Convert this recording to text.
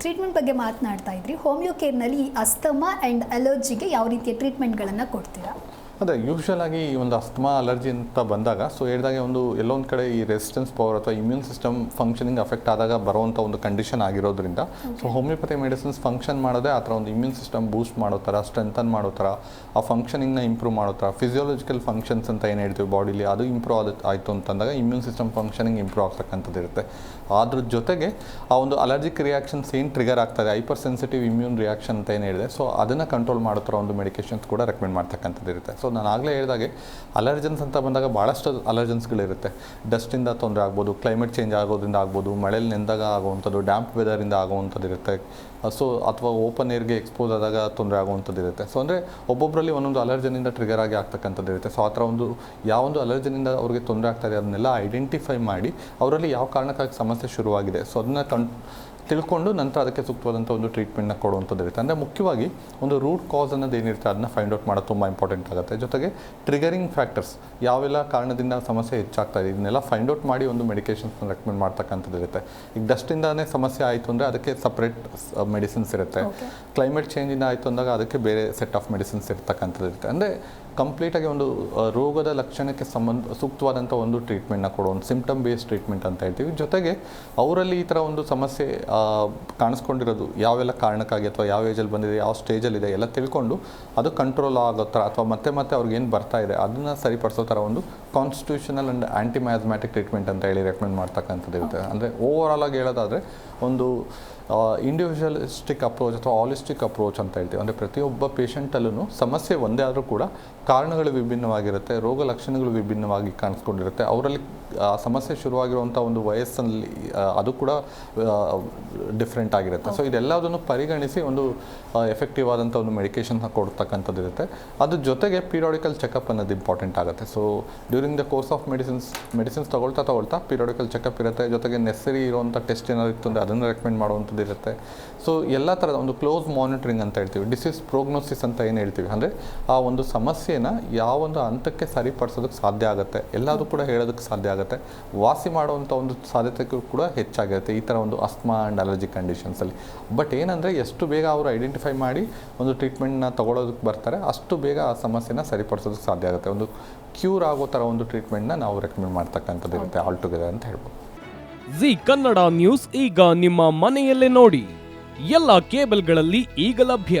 Treatment ಬಗ್ಗೆ ಮಾತನಾಡ್ತಾ ಇದ್ರಿ. ಹೋಮಿಯೋ ಕೇರ್ನಲ್ಲಿ ಅಸ್ತಮಾ ಆ್ಯಂಡ್ ಅಲರ್ಜಿಗೆ ಯಾವ ರೀತಿಯ ಟ್ರೀಟ್ಮೆಂಟ್ಗಳನ್ನು ಕೊಡ್ತೀರಾ? ಅದೇ ಯೂಶಲ್ ಆಗಿ ಈ ಒಂದು ಅಸ್ತಮಾ ಅಲರ್ಜಿ ಅಂತ ಬಂದಾಗ ಸೊ ಹೇಳಿದಾಗೆ ಒಂದು ಎಲ್ಲೊಂದು ಕಡೆ ಈ ರೆಸಿಸ್ಟೆನ್ಸ್ ಪವರ್ ಅಥವಾ ಇಮ್ಯೂನ್ ಸಿಸ್ಟಮ್ ಫಂಕ್ಷನಿಂಗ್ ಅಫೆಕ್ಟ್ ಆದಾಗ ಬರುವಂಥ ಒಂದು ಕಂಡೀಷನ್ ಆಗಿರೋದ್ರಿಂದ ಸೊ ಹೋಮಿಯೋಪತಿ ಮೆಡಿಸಿನ್ಸ್ ಫಂಕ್ಷನ್ ಮಾಡೋದೇ ಆ ಥರ ಒಂದು ಇಮ್ಯೂನ್ ಸಿಸ್ಟಮ್ ಬೂಸ್ಟ್ ಮಾಡೋ ಥರ ಸ್ಟ್ರೆಂಥನ್ ಮಾಡೋ ಥರ ಆ ಫಂಕ್ಷನಿಂಗ್ನ ಇಂಪ್ರೂವ್ ಮಾಡೋ ಥರ ಫಿಸಿಯೋಲಜಿಕಲ್ ಫಂಕ್ಷನ್ಸ್ ಅಂತ ಏನು ಹೇಳ್ತೀವಿ ಬಾಡಿಲಿ ಅದು ಇಂಪ್ರೂವ್ ಆದ ಆಯಿತು ಅಂತಂದಾಗ ಇಮ್ಯೂನ್ ಸಿಸ್ಟಮ್ ಫಂಕ್ಷನಿಂಗ್ ಇಂಪ್ರೂವ್ ಆಗ್ತಕ್ಕಂಥದ್ದು ಇರುತ್ತೆ. ಅದ್ರ ಜೊತೆಗೆ ಆ ಒಂದು ಅಲರ್ಜಿಕ್ ರಿಯಾಕ್ಷನ್ಸ್ ಏನು ಟ್ರಿಗರ್ ಆಗ್ತದೆ ಹೈಪರ್ ಸೆನ್ಸಿಟಿವ್ ಇಮ್ಯೂನ್ ರಿಯಾಕ್ಷನ್ ಅಂತ ಏನು ಹೇಳಿದೆ ಸೊ ಅದನ್ನು ಕಂಟ್ರೋಲ್ ಮಾಡೋ ಥರ ಒಂದು ಮೆಡಿಕೇಶನ್ಸ್ ಕೂಡ ರೆಕಮೆಂಡ್ ಮಾಡ್ತಕ್ಕಂಥದ್ದು ಇರುತ್ತೆ. ಸೊ ನಾನು ಆಗಲೇ ಹೇಳಿದಾಗೆ ಅಲರ್ಜನ್ಸ್ ಅಂತ ಬಂದಾಗ ಭಾಳಷ್ಟು ಅಲರ್ಜನ್ಸ್ಗಳಿರುತ್ತೆ. ಡಸ್ಟಿಂದ ತೊಂದರೆ ಆಗ್ಬೋದು, ಕ್ಲೈಮೇಟ್ ಚೇಂಜ್ ಆಗೋದ್ರಿಂದ ಆಗ್ಬೋದು ಮಳೆಯಲ್ಲಿ ನೆಂದಾಗ ಆಗುವಂಥದ್ದು, ಡ್ಯಾಂಪ್ ವೆದರಿಂದ ಆಗುವಂಥದ್ದು ಇರುತ್ತೆ ಸೊ ಅಥವಾ ಓಪನ್ ಏರ್ಗೆ ಎಕ್ಸ್ಪೋಸ್ ಆದಾಗ ತೊಂದರೆ ಆಗುವಂಥದ್ದು ಇರುತ್ತೆ ಸೊ ಅಂದರೆ ಒಬ್ಬೊಬ್ಬರಲ್ಲಿ ಒಂದೊಂದು ಅಲರ್ಜನಿಂದ ಟ್ರಿಗರ್ ಆಗಿ ಆಗ್ತಕ್ಕಂಥದ್ದು ಇರುತ್ತೆ ಸೊ ಆ ಥರ ಒಂದು ಯಾವೊಂದು ಅಲರ್ಜನಿಂದ ಅವ್ರಿಗೆ ತೊಂದರೆ ಆಗ್ತಾ ಇದೆ ಅದನ್ನೆಲ್ಲ ಐಡೆಂಟಿಫೈ ಮಾಡಿ, ಅವರಲ್ಲಿ ಯಾವ ಕಾರಣಕ್ಕಾಗಿ ಸಮಸ್ಯೆ ಶುರುವಾಗಿದೆ. ಸೊ ಅದನ್ನ ಕನ್ ತಿಳ್ಕೊಂಡು ನಂತರ ಅದಕ್ಕೆ ಸೂಕ್ತವಾದಂಥ ಒಂದು ಟ್ರೀಟ್ಮೆಂಟ್ನ ಕೊಡುವಂಥದ್ದು ಇರುತ್ತೆ. ಅಂದರೆ ಮುಖ್ಯವಾಗಿ ಒಂದು ರೂಟ್ ಕಾಸ್ ಅನ್ನೋದು ಏನಿರುತ್ತೆ ಅದನ್ನ ಫೈಂಡ್ ಔಟ್ ಮಾಡೋದು ತುಂಬ ಇಂಪಾರ್ಟೆಂಟ್ ಆಗುತ್ತೆ. ಜೊತೆಗೆ ಟ್ರಿಗರಿಂಗ್ ಫ್ಯಾಕ್ಟರ್ಸ್ ಯಾವೆಲ್ಲ ಕಾರಣದಿಂದ ಸಮಸ್ಯೆ ಹೆಚ್ಚಾಗ್ತಾ ಇದೆ ಇದನ್ನೆಲ್ಲ ಫೈಂಡ್ ಔಟ್ ಮಾಡಿ ಒಂದು ಮೆಡಿಕೇಷನ್ಸ್ನ ರೆಕಮೆಂಡ್ ಮಾಡ್ತಕ್ಕಂಥದ್ದು ಇರುತ್ತೆ. ಈಗ ಡಸ್ಟಿಂದಾನೇ ಸಮಸ್ಯೆ ಆಯಿತು ಅಂದರೆ ಅದಕ್ಕೆ ಸಪ್ರೇಟ್ ಮೆಡಿಸಿನ್ಸ್ ಇರುತ್ತೆ. ಕ್ಲೈಮೇಟ್ ಚೇಂಜಿಂದ ಆಯಿತು ಅಂದಾಗ ಅದಕ್ಕೆ ಬೇರೆ ಸೆಟ್ ಆಫ್ ಮೆಡಿಸಿನ್ಸ್ ಇರ್ತಕ್ಕಂಥದ್ದು ಇರುತ್ತೆ. ಅಂದರೆ ಕಂಪ್ಲೀಟಾಗಿ ಒಂದು ರೋಗದ ಲಕ್ಷಣಕ್ಕೆ ಸಂಬಂಧ ಸೂಕ್ತವಾದಂಥ ಒಂದು ಟ್ರೀಟ್ಮೆಂಟ್ನ ಕೊಡೋ ಒಂದು ಸಿಂಪ್ಟಮ್ ಬೇಸ್ಡ್ ಟ್ರೀಟ್ಮೆಂಟ್ ಅಂತ ಹೇಳ್ತೀವಿ. ಜೊತೆಗೆ ಅವರಲ್ಲಿ ಈ ಥರ ಒಂದು ಸಮಸ್ಯೆ ಕಾಣಿಸ್ಕೊಂಡಿರೋದು ಯಾವೆಲ್ಲ ಕಾರಣಕ್ಕಾಗಿ ಅಥವಾ ಯಾವ ಏಜಲ್ಲಿ ಬಂದಿದೆ ಯಾವ ಸ್ಟೇಜಲ್ಲಿದೆ ಎಲ್ಲ ತಿಳ್ಕೊಂಡು ಅದು ಕಂಟ್ರೋಲ್ ಆಗೋ ಥರ ಅಥವಾ ಮತ್ತೆ ಮತ್ತೆ ಅವ್ರಿಗೇನು ಬರ್ತಾ ಇದೆ ಅದನ್ನು ಸರಿಪಡಿಸೋ ಥರ ಒಂದು constitutional and anti miasmatic treatment ಅಂತ ಹೇಳಿ ರೆಕಮೆಂಡ್ ಮಾಡ್ತಕ್ಕಂಥದ್ದು ಇರುತ್ತೆ. ಅಂದರೆ ಓವರ್ ಆಲ್ ಆಗಿ ಹೇಳೋದಾದರೆ ಒಂದು ಇಂಡಿವಿಜುವಲಿಸ್ಟಿಕ್ ಅಪ್ರೋಚ್ ಅಥವಾ ಆಲಿಸ್ಟಿಕ್ ಅಪ್ರೋಚ್ ಅಂತ ಹೇಳ್ತೀವಿ. ಅಂದರೆ ಪ್ರತಿಯೊಬ್ಬ ಪೇಷಂಟಲ್ಲೂ ಸಮಸ್ಯೆ ಒಂದೇ ಆದರೂ ಕೂಡ ಕಾರಣಗಳು ವಿಭಿನ್ನವಾಗಿರುತ್ತೆ, ರೋಗ ಲಕ್ಷಣಗಳು ವಿಭಿನ್ನವಾಗಿ ಕಾಣಿಸ್ಕೊಂಡಿರುತ್ತೆ. ಅವರಲ್ಲಿ, ಆ, ಸಮಸ್ಯೆ ಶುರುವಾಗಿರುವಂಥ ಒಂದು ವಯಸ್ಸಲ್ಲಿ ಅದು ಕೂಡ ಡಿಫ್ರೆಂಟ್ ಆಗಿರುತ್ತೆ. ಸೊ ಇದೆಲ್ಲದನ್ನು ಪರಿಗಣಿಸಿ ಒಂದು ಎಫೆಕ್ಟಿವ್ ಆದಂಥ ಒಂದು ಮೆಡಿಕೇಶನ್ ಕೊಡ್ತಕ್ಕಂಥದ್ದು ಇರುತ್ತೆ. ಅದ್ರ ಜೊತೆಗೆ ಪೀರಿಯಾಡಿಕಲ್ ಚೆಕಪ್ ಅನ್ನೋದು ಇಂಪಾರ್ಟೆಂಟ್ ಆಗುತ್ತೆ. So during the course of medicines medicines ತೊಗೊಳ್ತಾ ತೊಗೊಳ್ತಾ ಪೀರಿಯಾಡಿಕಲ್ ಚೆಕಪ್ ಇರುತ್ತೆ. ಜೊತೆಗೆ ನೆಸರಿ ಇರುವಂಥ ಟೆಸ್ಟ್ ಏನಾದ್ರು ಇತ್ತು ಅಂದರೆ ಅದನ್ನು ರೆಕಮೆಂಡ್ ಮಾಡುವಂಥದ್ದು ಇರುತ್ತೆ. ಸೊ ಎಲ್ಲ ಥರದ ಒಂದು ಕ್ಲೋಸ್ ಮಾನಿಟರಿಂಗ್ ಅಂತ ಹೇಳ್ತೀವಿ. ಡಿಸೀಸ್ ಪ್ರೋಗ್ನೋಸಿಸ್ ಅಂತ ಏನು ಹೇಳ್ತೀವಿ ಅಂದರೆ, ಆ ಒಂದು ಸಮಸ್ಯೆನ ಯಾವೊಂದು ಹಂತಕ್ಕೆ ಸರಿಪಡಿಸೋದಕ್ಕೆ ಸಾಧ್ಯ ಆಗುತ್ತೆ. ಎಲ್ಲದೂ ಕೂಡ ಹೇಳೋದಕ್ಕೆ ಸಾಧ್ಯ ಆಗುತ್ತೆ. ವಾಸಿ ಮಾಡುವಂಥ ಒಂದು ಸಾಧ್ಯತೆಗೂ ಕೂಡ ಹೆಚ್ಚಾಗಿರುತ್ತೆ ಈ ಥರ ಒಂದು ಅಸ್ಮಾ ಆ್ಯಂಡ್ ಅಲರ್ಜಿ ಕಂಡೀಷನ್ಸಲ್ಲಿ ಬಟ್ ಏನಂದರೆ ಎಷ್ಟು ಬೇಗ ಅವರು ಐಡೆಂಟಿಫೈ ಮಾಡಿ ಒಂದು ಟ್ರೀಟ್ಮೆಂಟ್ನ ತೊಗೊಳೋದಕ್ಕೆ ಬರ್ತಾರೆ, ಅಷ್ಟು ಬೇಗ ಆ ಸಮಸ್ಯೆನ ಸರಿಪಡಿಸೋದಕ್ಕೆ ಸಾಧ್ಯ ಆಗುತ್ತೆ. ಒಂದು ಕ್ಯೂರ್ ಆಗೋ ಥರ ಒಂದು ಟ್ರೀಟ್ಮೆಂಟ್ನ ನಾವು ರೆಕಮೆಂಡ್ ಮಾಡ್ತಕ್ಕಂಥದ್ದು ಇರುತ್ತೆ ಆಲ್ ಟುಗೆದರ್ ಅಂತ ಹೇಳ್ಬೋದು. ಜಿ ಕನ್ನಡ ನ್ಯೂಸ್ ಈಗ ನಿಮ್ಮ ಮನೆಯಲ್ಲೇ ನೋಡಿ. ಎಲ್ಲ ಕೇಬಲ್ಗಳಲ್ಲಿ ಈಗ ಲಭ್ಯ.